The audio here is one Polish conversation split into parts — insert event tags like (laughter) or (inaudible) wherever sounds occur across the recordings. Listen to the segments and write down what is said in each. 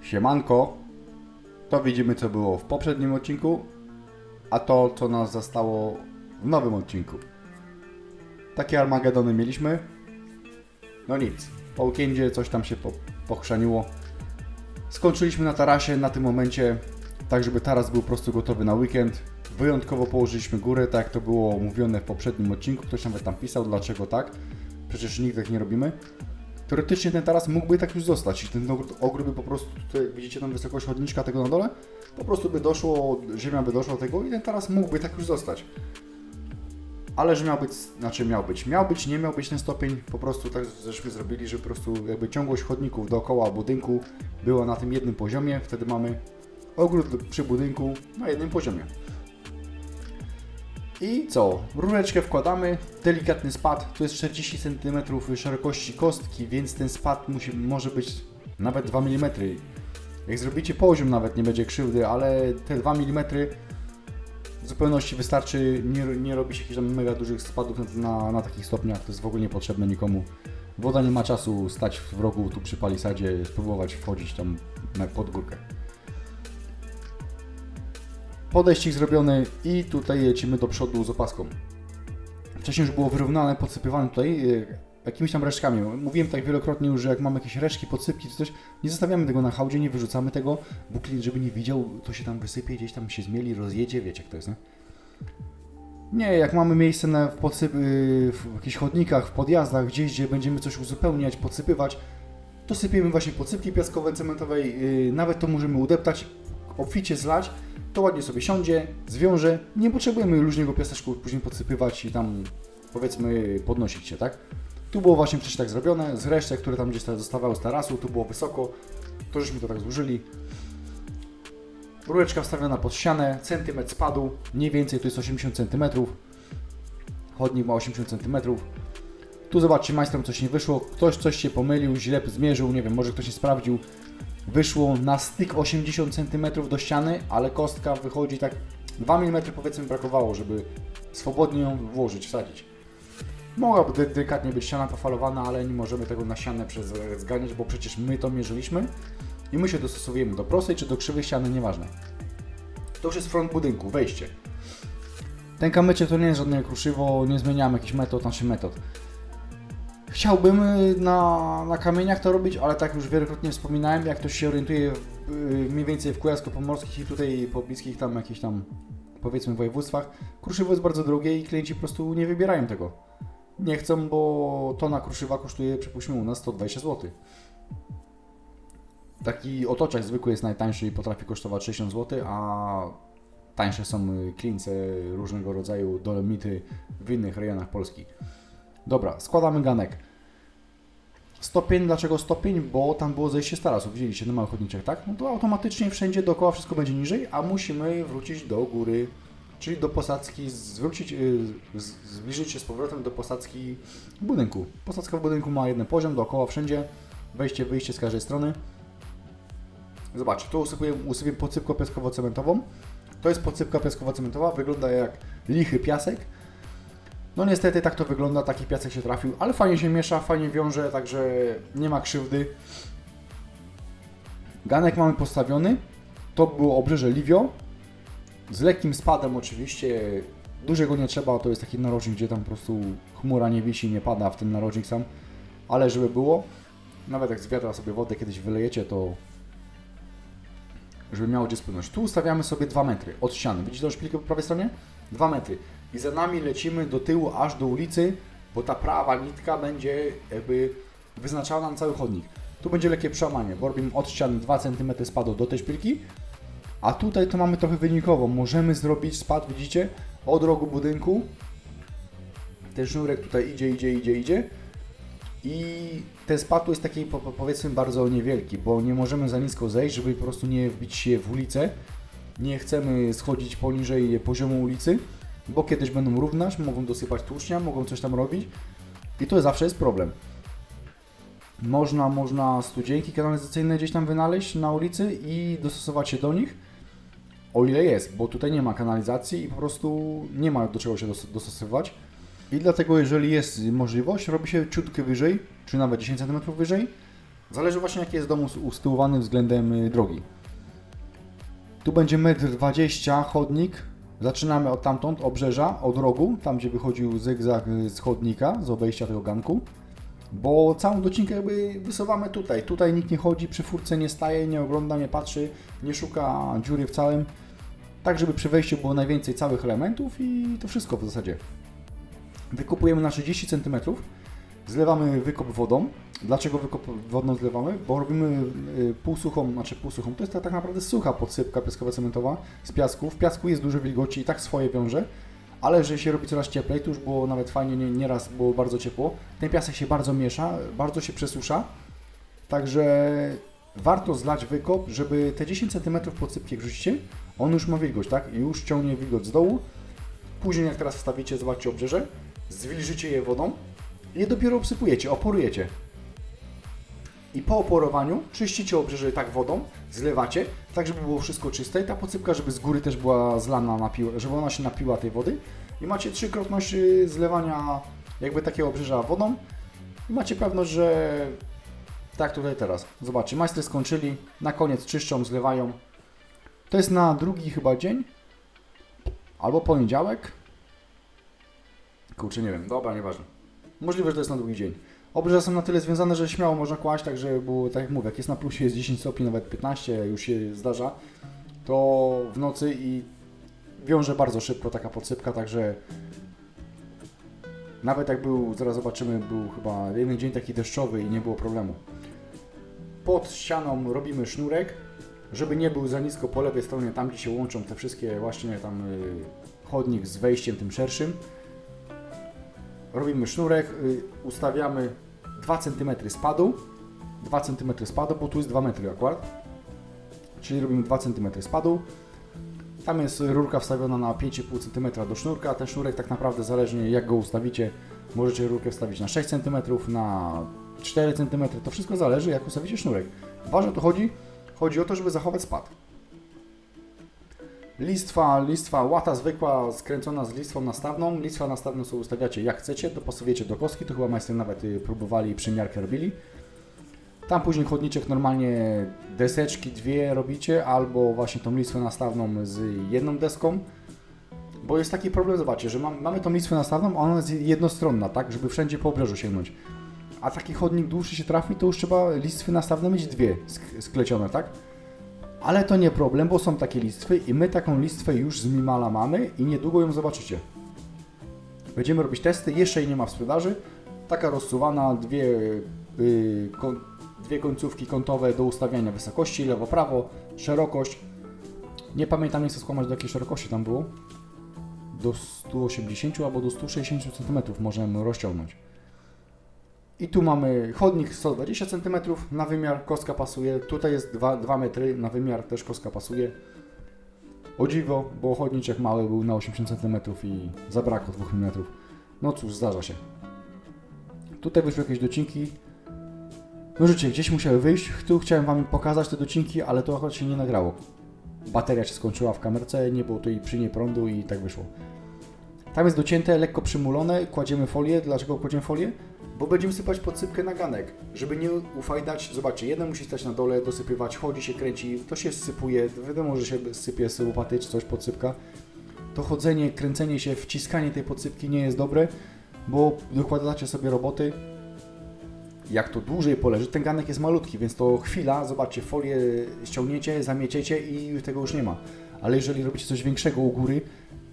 Siemanko. To widzimy co było w poprzednim odcinku, a to co nas zastało w nowym odcinku. Takie Armagedony mieliśmy. No nic, po weekendzie coś tam się po, pochrzaniło. Skończyliśmy na tarasie na tym momencie, tak żeby taras był po prostu gotowy na weekend. Wyjątkowo położyliśmy górę, tak jak to było mówione w poprzednim odcinku. Ktoś nawet tam pisał, dlaczego tak. Przecież nigdy tak nie robimy. Teoretycznie ten taras mógłby tak już zostać i ten ogród, by po prostu, tutaj widzicie tam wysokość chodniczka tego na dole, po prostu by doszło, ziemia by doszła do tego i ten taras mógłby tak już zostać. Ale że miał być, znaczy miał być, miał być, nie miał być ten stopień, po prostu tak żeśmy zrobili, że po prostu jakby ciągłość chodników dookoła budynku była na tym jednym poziomie, wtedy mamy ogród przy budynku na jednym poziomie. I co? Rureczkę wkładamy, delikatny spad, to jest 40 cm szerokości kostki, więc ten spad musi, może być nawet 2 mm. Jak zrobicie poziom nawet nie będzie krzywdy, ale te 2 mm w zupełności wystarczy, nie, nie robi się jakichś tam mega dużych spadów na, na, takich stopniach, to jest w ogóle niepotrzebne nikomu. Woda nie ma czasu stać w rogu tu przy palisadzie, spróbować wchodzić tam pod górkę. Podejścik zrobiony i tutaj lecimy do przodu z opaską. Wcześniej już było wyrównane, podsypywane tutaj e, jakimiś tam resztkami. Mówiłem tak wielokrotnie już, że jak mamy jakieś resztki, podsypki czy coś, nie zostawiamy tego na hałdzie, nie wyrzucamy tego, bo klient żeby nie widział, to się tam wysypie, gdzieś tam się zmieli, rozjedzie, wiecie jak to jest, nie? Nie, jak mamy miejsce na, w, podsyp, y, w jakichś chodnikach, w podjazdach, gdzieś, gdzie będziemy coś uzupełniać, podsypywać, to sypiemy właśnie podsypki piaskowe, cementowej, yy, nawet to możemy udeptać, obficie zlać, to ładnie sobie siądzie, zwiąże, nie potrzebujemy luźnego piaseczku później podsypywać i tam powiedzmy podnosić się, tak? Tu było właśnie przecież tak zrobione, z resztek, które tam gdzieś zostawały z tarasu, tu było wysoko, to żeśmy to tak złożyli. Rureczka wstawiona pod ścianę, centymetr spadu, mniej więcej to jest 80 cm. Chodnik ma 80 cm. Tu zobaczcie, majstrom coś nie wyszło, ktoś coś się pomylił, źle zmierzył, nie wiem, może ktoś nie sprawdził. Wyszło na styk 80 cm do ściany, ale kostka wychodzi tak 2 mm powiedzmy brakowało, żeby swobodnie ją włożyć, wsadzić. Mogłaby de- delikatnie być ściana pofalowana, ale nie możemy tego na ścianę przez zganiać, bo przecież my to mierzyliśmy i my się dostosowujemy do prostej czy do krzywej ściany, nieważne. To już jest front budynku, wejście. Ten kamyczek to nie jest żadne kruszywo, nie zmieniamy jakichś metod, naszych metod. Chciałbym y, na, na kamieniach to robić, ale tak już wielokrotnie wspominałem, jak ktoś się orientuje w, y, mniej więcej w Kujawsko-Pomorskich i tutaj pobliskich tam jakichś tam powiedzmy województwach, kruszywo jest bardzo drogie i klienci po prostu nie wybierają tego. Nie chcą, bo tona kruszywa kosztuje, przypuśćmy u nas, 120 zł. Taki otoczek zwykły jest najtańszy i potrafi kosztować 60 zł, a tańsze są y, klince różnego rodzaju, dolomity w innych rejonach Polski. Dobra, składamy ganek. Stopień, dlaczego stopień? Bo tam było zejście z tarasu, widzieliście na małych chodniczek, tak? No to automatycznie wszędzie dookoła wszystko będzie niżej, a musimy wrócić do góry, czyli do posadzki, zwrócić, z- zbliżyć się z powrotem do posadzki budynku. Posadzka w budynku ma jeden poziom, dookoła wszędzie, wejście, wyjście z każdej strony. Zobaczcie, tu usypuję, usypię podsypką piaskowo-cementową. To jest podsypka piaskowo-cementowa, wygląda jak lichy piasek. No niestety tak to wygląda, taki piasek się trafił, ale fajnie się miesza, fajnie wiąże, także nie ma krzywdy. Ganek mamy postawiony. To było obrzeże Livio. Z lekkim spadem oczywiście. Dużego nie trzeba, to jest taki narożnik, gdzie tam po prostu chmura nie wisi, nie pada w ten narożnik sam. Ale żeby było, nawet jak z sobie wodę kiedyś wylejecie, to żeby miało gdzie spłynąć. Tu ustawiamy sobie 2 metry od ściany. Widzicie tą szpilkę po prawej stronie? 2 metry. I za nami lecimy do tyłu aż do ulicy, bo ta prawa nitka będzie jakby wyznaczała nam cały chodnik. Tu będzie lekkie przełamanie, bo robimy od ściany 2 cm spadu do tej szpilki, a tutaj to mamy trochę wynikowo. Możemy zrobić spad, widzicie, od rogu budynku. Ten sznurek tutaj idzie, idzie, idzie, idzie. I ten spad jest taki po- po- powiedzmy bardzo niewielki, bo nie możemy za nisko zejść, żeby po prostu nie wbić się w ulicę. Nie chcemy schodzić poniżej poziomu ulicy, bo kiedyś będą równać, mogą dosypać tłucznia, mogą coś tam robić i to zawsze jest problem. Można, można studzienki kanalizacyjne gdzieś tam wynaleźć na ulicy i dostosować się do nich, o ile jest, bo tutaj nie ma kanalizacji i po prostu nie ma do czego się dos- dostosowywać. I dlatego, jeżeli jest możliwość, robi się ciutkę wyżej, czy nawet 10 cm wyżej, Zależy właśnie jaki jest dom us- usytuowany względem y, drogi. Tu będzie 1,20 m chodnik. Zaczynamy od tamtąd, obrzeża, od rogu, tam gdzie wychodził zygzak z chodnika, z obejścia tego ganku. Bo całą docinkę jakby wysuwamy tutaj. Tutaj nikt nie chodzi, przy furce nie staje, nie ogląda, nie patrzy, nie szuka dziury w całym. Tak, żeby przy wejściu było najwięcej całych elementów i to wszystko w zasadzie. Wykopujemy na 30 cm, zlewamy wykop wodą. Dlaczego wykop wodą zlewamy? Bo robimy y, półsuchą, znaczy półsuchą, to jest ta, tak naprawdę sucha podsypka piaskowo-cementowa z piasku. W piasku jest dużo wilgoci i tak swoje wiąże, ale że się robi coraz cieplej, to już było nawet fajnie, nie, nieraz było bardzo ciepło. Ten piasek się bardzo miesza, bardzo się przesusza, także warto zlać wykop, żeby te 10 cm podsypki jak rzucicie, on już ma wilgoć, tak? I już ciągnie wilgoć z dołu. Później jak teraz wstawicie, zobaczcie obrzeże, zwilżycie je wodą je dopiero obsypujecie, oporujecie. I po oporowaniu czyścicie obrzeże tak wodą, zlewacie, tak żeby było wszystko czyste i ta podsypka, żeby z góry też była zlana, żeby ona się napiła tej wody. I macie trzykrotność y, zlewania jakby takiego obrzeża wodą i macie pewność, że tak tutaj teraz. Zobaczcie, majstry skończyli, na koniec czyszczą, zlewają. To jest na drugi chyba dzień, albo poniedziałek. Kurczę, nie wiem, dobra, nieważne. Możliwe, że to jest na drugi dzień. Obrzeża są na tyle związane, że śmiało można kłaść, także było, tak jak mówię, jak jest na plusie, jest 10 stopni, nawet 15, już się zdarza, to w nocy i wiąże bardzo szybko taka podsypka, także nawet jak był, zaraz zobaczymy, był chyba jeden dzień taki deszczowy i nie było problemu. Pod ścianą robimy sznurek, żeby nie był za nisko po lewej stronie, tam gdzie się łączą te wszystkie właśnie tam y, chodnik z wejściem tym szerszym. Robimy sznurek, y, ustawiamy 2 cm spadu, 2 cm spadu, bo tu jest 2 metry akurat. Czyli robimy 2 cm spadu. Tam jest rurka wstawiona na 5,5 cm do sznurka. Ten sznurek tak naprawdę zależnie jak go ustawicie, możecie rurkę wstawić na 6 cm, na 4 cm. To wszystko zależy jak ustawicie sznurek. Ważne to chodzi, chodzi o to, żeby zachować spad. Listwa, listwa, łata zwykła, skręcona z listwą nastawną. Listwa nastawną sobie ustawiacie jak chcecie, dopasowujecie do kostki, to chyba majster nawet y, próbowali przymiarkę robili. Tam później chodniczek normalnie deseczki dwie robicie, albo właśnie tą listwę nastawną z jedną deską. Bo jest taki problem, zobaczcie, że mam, mamy tą listwę nastawną, a ona jest jednostronna, tak, żeby wszędzie po obrzeżu sięgnąć. A taki chodnik dłuższy się trafi, to już trzeba listwy nastawne mieć dwie sk- sklecione, tak? Ale to nie problem, bo są takie listwy i my taką listwę już z Mimala mamy i niedługo ją zobaczycie. Będziemy robić testy, jeszcze jej nie ma w sprzedaży. Taka rozsuwana, dwie, yy, ko- dwie końcówki kątowe do ustawiania wysokości, lewo-prawo, szerokość. Nie pamiętam, nie chcę skłamać do jakiej szerokości tam było. Do 180 albo do 160 cm możemy rozciągnąć. I tu mamy chodnik 120 cm na wymiar, kostka pasuje. Tutaj jest 2, 2 metry na wymiar, też kostka pasuje. O dziwo, bo chodniczek mały był na 80 cm i zabrakło 2 mm. No cóż, zdarza się. Tutaj wyszły jakieś docinki. No życie, gdzieś musiały wyjść. Tu chciałem Wam pokazać te docinki, ale to akurat się nie nagrało. Bateria się skończyła w kamerce, nie było tutaj przy niej prądu i tak wyszło. Tam jest docięte, lekko przymulone, kładziemy folię. Dlaczego kładziemy folię? Bo będziemy sypać podsypkę na ganek, żeby nie ufajdać. Zobaczcie, jeden musi stać na dole, dosypywać, chodzi się, kręci, to się sypuje. Wiadomo, że się sypie z łopaty czy coś, podsypka. To chodzenie, kręcenie się, wciskanie tej podsypki nie jest dobre, bo dokładacie sobie roboty. Jak to dłużej poleży, ten ganek jest malutki, więc to chwila, zobaczcie, folię ściągniecie, zamieciecie i tego już nie ma. Ale jeżeli robicie coś większego u góry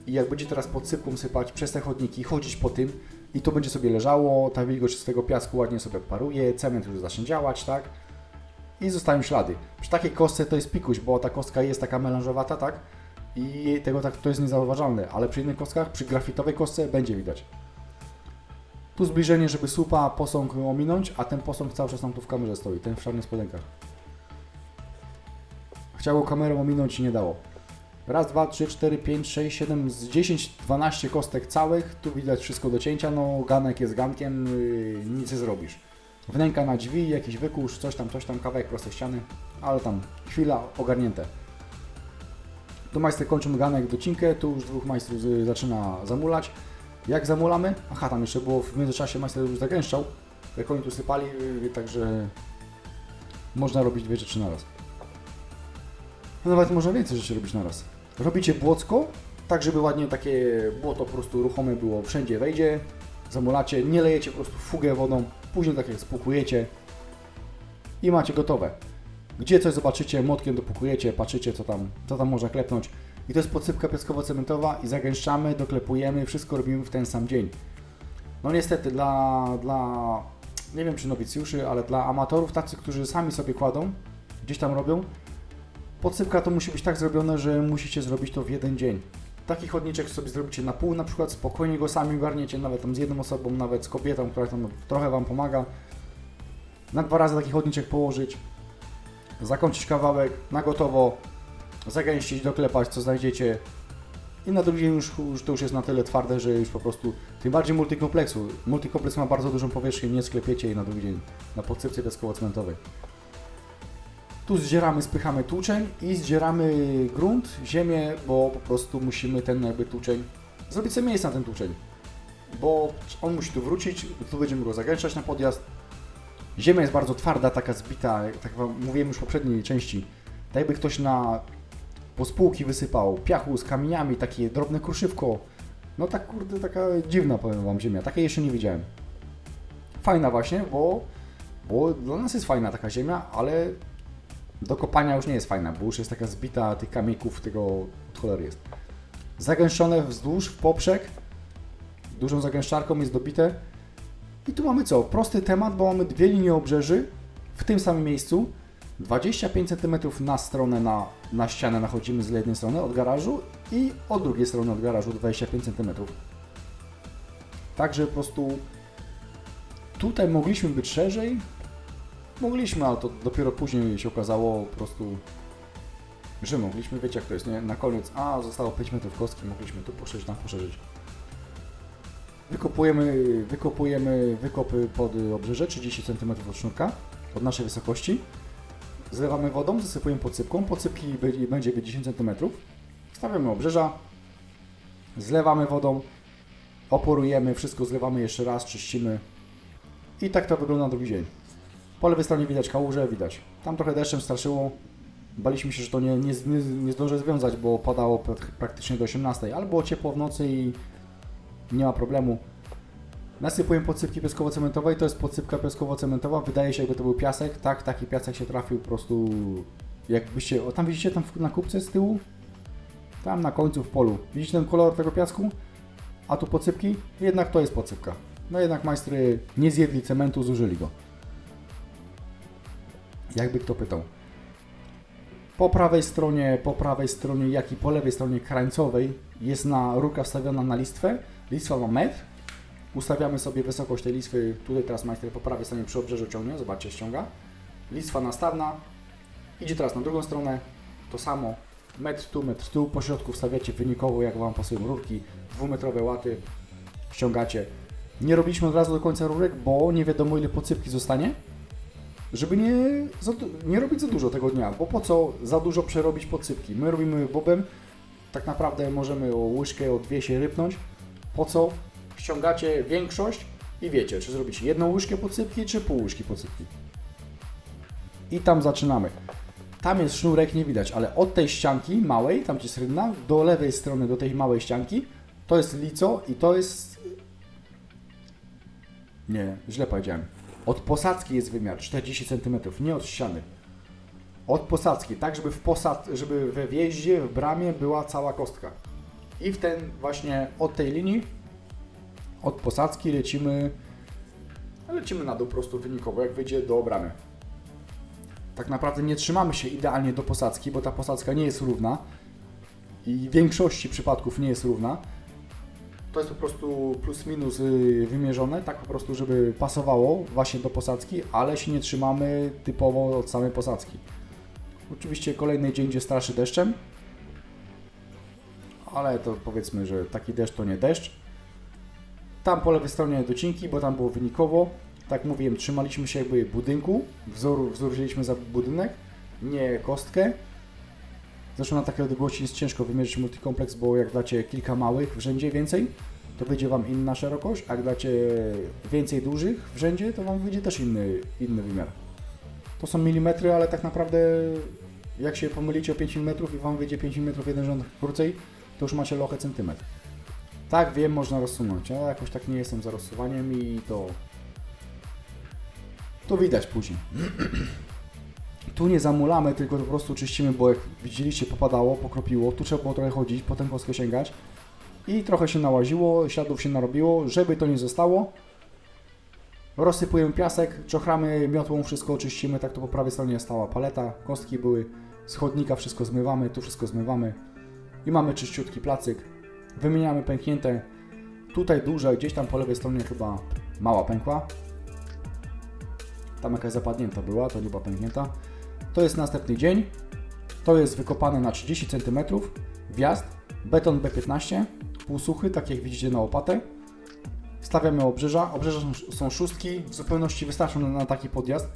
i jak będzie teraz podsypką sypać przez te chodniki, chodzić po tym, i to będzie sobie leżało, ta wilgoć z tego piasku ładnie sobie odparuje, cement już zacznie działać, tak? I zostają ślady. Przy takiej kostce to jest pikuś, bo ta kostka jest taka melanżowata, tak? I tego tak to jest niezauważalne, ale przy innych kostkach, przy grafitowej kostce będzie widać. Tu zbliżenie, żeby słupa, posąg ominąć, a ten posąg cały czas nam tu w kamerze stoi, ten w czarnych spodenkach. Chciało kamerą ominąć i nie dało. Raz, dwa, trzy, cztery, pięć, sześć, siedem, z 10, 12 kostek całych. Tu widać wszystko do cięcia. No, ganek jest gankiem, yy, nic nie zrobisz. Wnęka na drzwi, jakiś wykurz, coś tam, coś tam, kawałek prostej ściany, ale tam chwila ogarnięte. Tu majster kończymy ganek docinkę, tu już dwóch majstrów zaczyna zamulać. Jak zamulamy? Aha, tam jeszcze było w międzyczasie majster już zagęszczał. Jak oni tu sypali, yy, także można robić dwie rzeczy na raz. Nawet można więcej rzeczy robić na raz. Robicie błocko, tak żeby ładnie takie błoto po prostu ruchome było, wszędzie wejdzie, zamulacie, nie lejecie po prostu fugę wodą, później tak jak spłukujecie i macie gotowe. Gdzie coś zobaczycie, młotkiem dopukujecie, patrzycie co tam, co tam można klepnąć. I to jest podsypka piaskowo-cementowa i zagęszczamy, doklepujemy, wszystko robimy w ten sam dzień. No niestety dla, dla nie wiem czy nowicjuszy, ale dla amatorów, tacy, którzy sami sobie kładą, gdzieś tam robią, podsypka to musi być tak zrobione, że musicie zrobić to w jeden dzień. Taki chodniczek sobie zrobicie na pół na przykład, spokojnie go sami garniecie, nawet tam z jedną osobą, nawet z kobietą, która tam trochę Wam pomaga. Na dwa razy taki chodniczek położyć, zakończyć kawałek, na gotowo, zagęścić, doklepać co znajdziecie i na drugi dzień już, już to już jest na tyle twarde, że już po prostu, tym bardziej multikompleksu. Multikompleks ma bardzo dużą powierzchnię, nie sklepiecie jej na drugi dzień na podsypce piaskowo-cementowej. Tu zdzieramy, spychamy tłuczeń i zdzieramy grunt, ziemię, bo po prostu musimy ten jakby tłuczeń, zrobić sobie miejsce na ten tłuczeń. Bo on musi tu wrócić, tu będziemy go zagęszczać na podjazd. Ziemia jest bardzo twarda, taka zbita, tak mówiłem już w poprzedniej części. Tak jakby ktoś na pospółki wysypał, piachu z kamieniami, takie drobne kruszywko. No tak kurde, taka dziwna powiem Wam ziemia, takiej jeszcze nie widziałem. Fajna właśnie, bo, bo dla nas jest fajna taka ziemia, ale do kopania już nie jest fajna, bo już jest taka zbita tych kamieków, tego od cholery jest. Zagęszczone wzdłuż, w poprzek, dużą zagęszczarką jest dobite. I tu mamy co? Prosty temat, bo mamy dwie linie obrzeży w tym samym miejscu. 25 cm na stronę, na, na ścianę nachodzimy z jednej strony od garażu i od drugiej strony od garażu 25 cm. Także po prostu tutaj mogliśmy być szerzej. Mogliśmy, ale to dopiero później się okazało po prostu, że mogliśmy. Wiecie jak to jest, nie? Na koniec, a zostało 5 metrów kostki, mogliśmy tu poszerzyć, tam poszerzyć. Wykopujemy, wykopujemy wykopy pod obrzeże 30 cm od sznurka, od naszej wysokości. Zlewamy wodą, zasypujemy podsypką. Podsypki będzie- będzie 10 cm. Stawiamy obrzeża, zlewamy wodą, oporujemy, wszystko zlewamy jeszcze raz, czyścimy. I tak to wygląda na drugi dzień. Po lewej stronie widać kałużę, widać. Tam trochę deszczem straszyło. Baliśmy się, że to nie, nie, nie, zdążę związać, bo padało prak- praktycznie do 18, ale było ciepło w nocy i nie ma problemu. Nasypuję podsypki piaskowo-cementowej, to jest podsypka piaskowo-cementowa, wydaje się jakby to był piasek, tak, taki piasek się trafił po prostu jakbyście, o tam widzicie tam na kubce z tyłu? Tam na końcu w polu, widzicie ten kolor tego piasku? A tu podsypki? Jednak to jest podsypka. No jednak majstry nie zjedli cementu, zużyli go. Jakby kto pytał. Po prawej stronie, po prawej stronie, jak i po lewej stronie krańcowej jest na rurka wstawiona na listwę. Listwa ma metr. Ustawiamy sobie wysokość tej listwy. Tutaj teraz majster po prawej stronie przy obrzeżu ciągnie. Zobaczcie, ściąga. Listwa nastawna. Idzie teraz na drugą stronę. To samo. Metr tu, metr tu. Po środku wstawiacie wynikowo, jak Wam pasują rurki. Dwumetrowe łaty. Ściągacie. Nie robiliśmy od razu do końca rurek, bo nie wiadomo ile podsypki zostanie. Żeby nie, za, nie robić za dużo tego dnia, bo po co za dużo przerobić podsypki? My robimy bobem, tak naprawdę możemy o łyżkę, o dwie się rypnąć. Po co? Ściągacie większość i wiecie, czy zrobić jedną łyżkę podsypki, czy pół łyżki podsypki. I tam zaczynamy. Tam jest sznurek, nie widać, ale od tej ścianki małej, tam gdzie jest rynna, do lewej strony, do tej małej ścianki, to jest lico i to jest... Nie, źle powiedziałem. Od posadzki jest wymiar 40 cm, nie od ściany. Od posadzki, tak żeby w posad, żeby we wjeździe, w bramie była cała kostka. I w ten właśnie od tej linii, od posadzki lecimy, lecimy na dół po prostu wynikowo, jak wyjdzie do bramy. Tak naprawdę nie trzymamy się idealnie do posadzki, bo ta posadzka nie jest równa i w większości przypadków nie jest równa. To jest po prostu plus minus y, wymierzone, tak po prostu, żeby pasowało właśnie do posadzki, ale się nie trzymamy typowo od samej posadzki. Oczywiście kolejny dzień, gdzie straszy deszczem, ale to powiedzmy, że taki deszcz to nie deszcz. Tam po lewej stronie docinki, bo tam było wynikowo. Tak mówiłem, trzymaliśmy się jakby budynku, wzór, wzór wzięliśmy za budynek, nie kostkę. Zresztą na takiej odległości jest ciężko wymierzyć multikompleks, bo jak dacie kilka małych w rzędzie więcej, to wyjdzie Wam inna szerokość, a jak dacie więcej dużych w rzędzie, to Wam wyjdzie też inny, inny wymiar. To są milimetry, ale tak naprawdę jak się pomylicie o 5 mm i Wam wyjdzie 5 mm jeden rząd krócej, to już macie lochę centymetr. Tak, wiem, można rozsunąć. Ja jakoś tak nie jestem za rozsuwaniem i to... To widać później. (clears throat) Tu nie zamulamy, tylko po prostu czyścimy, bo jak widzieliście popadało, pokropiło, tu trzeba było trochę chodzić, potem kostkę sięgać i trochę się nałaziło, śladów się narobiło, żeby to nie zostało. Rozsypujemy piasek, czochramy miotłą, wszystko oczyścimy, tak to po prawej stronie stała paleta, kostki były, z chodnika wszystko zmywamy, tu wszystko zmywamy i mamy czyściutki placyk. Wymieniamy pęknięte, tutaj duże, gdzieś tam po lewej stronie chyba mała pękła. Tam jakaś zapadnięta była, to nie była pęknięta. To jest następny dzień, to jest wykopane na 30 cm, wjazd, beton B15, półsuchy, tak jak widzicie na łopatę. Stawiamy obrzeża. Obrzeża są, szóstki, w zupełności wystarczą na, taki podjazd.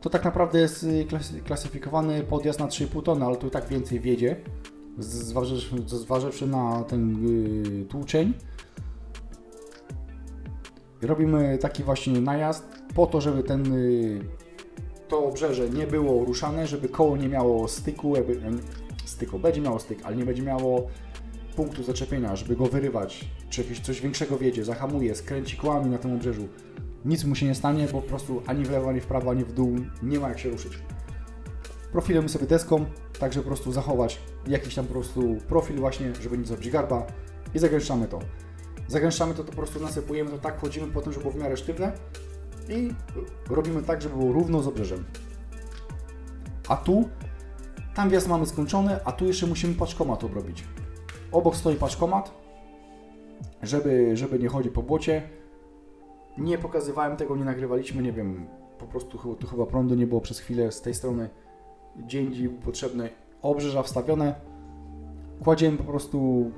To tak naprawdę jest y, klasy- klasyfikowany podjazd na 3,5 tony, ale tu tak więcej wiedzie, zważywszy, zważywszy na ten yy, tłuczeń. Robimy taki właśnie najazd po to, żeby ten y, to obrzeże nie było ruszane, żeby koło nie miało styku, jakby, styku, będzie miało styk, ale nie będzie miało punktu zaczepienia, żeby go wyrywać, czy jakieś coś większego wiedzie, zahamuje, skręci kołami na tym obrzeżu. Nic mu się nie stanie, bo po prostu ani w lewo, ani w prawo, ani w dół nie ma jak się ruszyć. Profilujemy sobie deską, tak żeby po prostu zachować jakiś tam po prostu profil właśnie, żeby nie zrobić garba i zagęszczamy to. Zagęszczamy to, to po prostu nasypujemy to tak, wchodzimy po tym, żeby było w miarę sztywne i robimy tak, żeby było równo z obrzeżem. A tu, tam wjazd mamy skończony, a tu jeszcze musimy paczkomat obrobić. Obok stoi paczkomat, żeby, żeby nie chodzić po błocie. Nie pokazywałem tego, nie nagrywaliśmy, nie wiem, po prostu tu chyba prądu nie było przez chwilę z tej strony. Był potrzebny, obrzeża wstawione. Kładziemy po prostu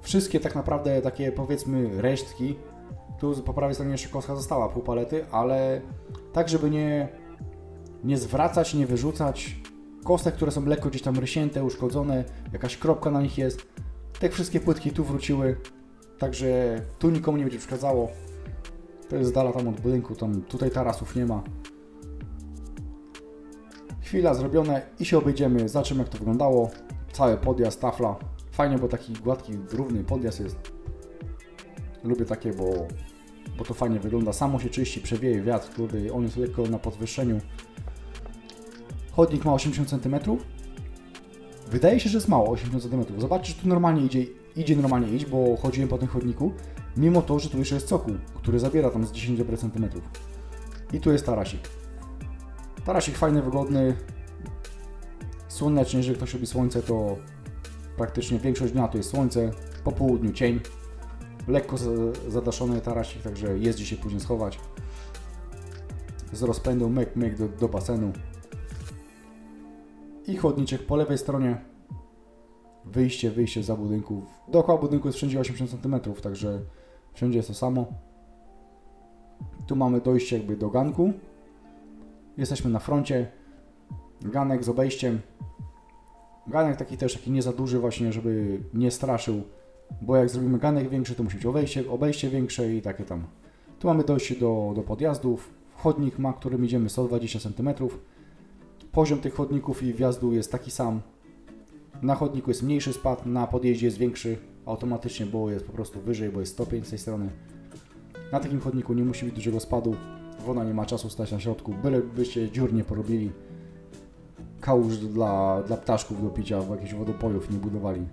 wszystkie tak naprawdę takie powiedzmy resztki. Tu po prawej stronie jeszcze kostka została, pół palety, ale tak, żeby nie, nie zwracać, nie wyrzucać kostek, które są lekko gdzieś tam rysięte, uszkodzone, jakaś kropka na nich jest. Te wszystkie płytki tu wróciły, także tu nikomu nie będzie przeszkadzało. To jest z dala tam od budynku, tam tutaj tarasów nie ma. Chwila zrobione i się obejdziemy, zobaczymy jak to wyglądało. Cały podjazd, tafla. Fajnie, bo taki gładki, równy podjazd jest. Lubię takie, bo, bo to fajnie wygląda. Samo się czyści, przewieje wiatr, który on jest lekko na podwyższeniu. Chodnik ma 80 cm. Wydaje się, że jest mało 80 cm. Zobaczcie, że tu normalnie idzie, idzie normalnie iść, bo chodziłem po tym chodniku, mimo to, że tu jeszcze jest cokół, który zabiera tam z 10 dobra centymetrów. I tu jest tarasik. Tarasik fajny, wygodny, słoneczny, jeżeli ktoś lubi słońce, to praktycznie większość dnia to jest słońce, po południu cień, lekko za- zadaszony tarasik, także jest się później schować. Z rozpędu myk, myk do, do basenu. I chodniczek po lewej stronie. Wyjście, wyjście za budynków. Dookoła budynku jest wszędzie 80 cm, także wszędzie jest to samo. Tu mamy dojście jakby do ganku. Jesteśmy na froncie. Ganek z obejściem. Ganek taki też taki nie za duży właśnie, żeby nie straszył. Bo jak zrobimy ganek większy, to musi być obejście, obejście większe i takie tam. Tu mamy dojście do, do podjazdów. Chodnik ma, którym idziemy 120 cm. Poziom tych chodników i wjazdu jest taki sam. Na chodniku jest mniejszy spad, na podjeździe jest większy automatycznie, bo jest po prostu wyżej, bo jest stopień z tej strony. Na takim chodniku nie musi być dużego spadu. Woda nie ma czasu stać na środku, byle byście dziur nie porobili. Kałuż dla, dla ptaszków do picia w jakichś wodopojów nie budowali.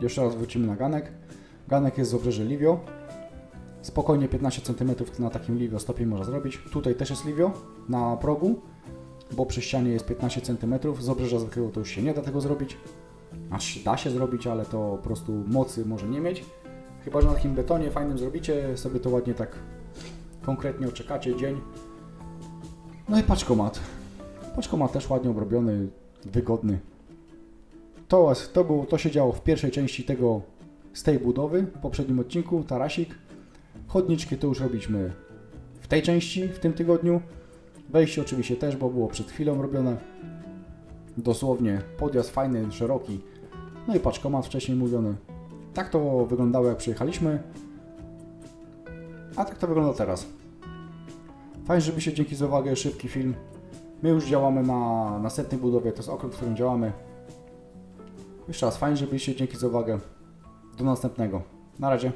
Jeszcze raz wrócimy na ganek. Ganek jest z obrzeży Livio. Spokojnie 15 cm na takim Livio stopień można zrobić. Tutaj też jest Livio na progu, bo przy ścianie jest 15 cm. Z obrzeża zwykłego to już się nie da tego zrobić. Aż da się zrobić, ale to po prostu mocy może nie mieć. Chyba, że na takim betonie fajnym zrobicie, sobie to ładnie tak konkretnie oczekacie dzień. No i paczkomat. Paczkomat też ładnie obrobiony, wygodny. To, to, było, to się działo w pierwszej części tego, z tej budowy, w poprzednim odcinku, tarasik. Chodniczki to już robiliśmy w tej części, w tym tygodniu. Wejście oczywiście też, bo było przed chwilą robione. Dosłownie podjazd fajny, szeroki. No i paczkomat wcześniej mówiony. Tak to wyglądało jak przyjechaliśmy. A tak to wygląda teraz. Fajnie, żeby się dzięki za uwagę, szybki film. My już działamy na następnej budowie, to jest okrąg, w którym działamy. Jeszcze raz, fajnie, że byliście, dzięki za uwagę. Do następnego. Na razie.